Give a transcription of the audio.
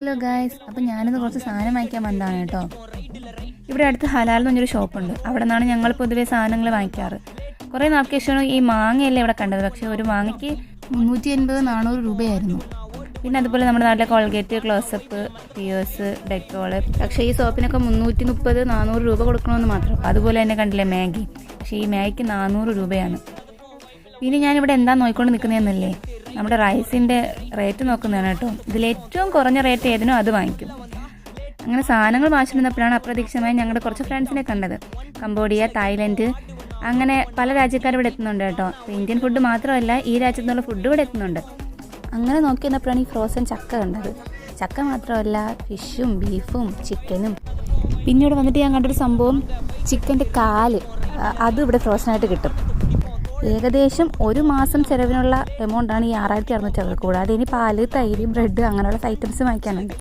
Hello guys അപ്പം ഞാനിത് കുറച്ച് സാധനം വാങ്ങിക്കാൻ വന്നതാണ് കേട്ടോ. ഇവിടെ അടുത്ത് ഹലാൽ എന്ന് പറഞ്ഞൊരു ഷോപ്പുണ്ട്. അവിടെ നിന്നാണ് ഞങ്ങൾ പൊതുവെ സാധനങ്ങൾ വാങ്ങിക്കാറ്. കുറേ നാൾക്ക് ശേഷമാണ് ഈ മാങ്ങയല്ലേ ഇവിടെ കണ്ടത്. പക്ഷേ ഒരു മാങ്ങയ്ക്ക് മുന്നൂറ്റി എൺപത് നാനൂറ് രൂപയായിരുന്നു. പിന്നെ അതുപോലെ നമ്മുടെ നാട്ടിലെ കോൾഗേറ്റ് ക്ലോസപ്പ് പിയേഴ്സ് ഡെറ്റോൾ പക്ഷേ ഈ സോപ്പിനൊക്കെ മുന്നൂറ്റി മുപ്പത് നാനൂറ് രൂപ കൊടുക്കണമെന്ന് മാത്രം. അതുപോലെ തന്നെ കണ്ടില്ലേ മാഗി? പക്ഷേ ഈ മാഗിക്ക് നാനൂറ് രൂപയാണ്. പിന്നെ ഞാനിവിടെ എന്താ നോക്കിക്കൊണ്ട് നിൽക്കുന്നതെന്നല്ലേ? നമ്മുടെ റൈസിന്റെ റേറ്റ് നോക്കുന്നതാണ് കേട്ടോ. ഇതിൽ ഏറ്റവും കുറഞ്ഞ റേറ്റ് ഏതിനോ അത് വാങ്ങിക്കും. അങ്ങനെ സാധനങ്ങൾ വാങ്ങിച്ചിരുന്നപ്പോഴാണ് അപ്രതീക്ഷിതമായി ഞങ്ങളുടെ കുറച്ച് ഫ്രണ്ട്സിനെ കണ്ടത്. കംബോഡിയ തായ്ലൻഡ് അങ്ങനെ പല രാജ്യക്കാരും ഇവിടെ എത്തുന്നുണ്ട് കേട്ടോ. ഇന്ത്യൻ ഫുഡ് മാത്രമല്ല ഈ രാജ്യത്തു നിന്നുള്ള ഫുഡ് ഇവിടെ എത്തുന്നുണ്ട്. അങ്ങനെ നോക്കി വന്നപ്പോഴാണ് ഈ ഫ്രോസൺ ചക്ക കണ്ടത്. ചക്ക മാത്രമല്ല ഫിഷും ബീഫും ചിക്കനും പിന്നീട് വന്നിട്ട് ഞാൻ കണ്ടൊരു സംഭവം ചിക്കന്റെ കാൽ അതും ഇവിടെ ഫ്രോസൺ ആയിട്ട് കിട്ടും. ഏകദേശം ഒരു മാസം ചിലവിനുള്ള എമൗണ്ടാണ് ഈ ആറായിരത്തി അറുന്നൂറ്റി അറുപത്. കൂടാതെ ഇനി പാൽ തൈര് ബ്രെഡ് അങ്ങനെയുള്ള ഐറ്റംസ് വാങ്ങിക്കാനുണ്ട്.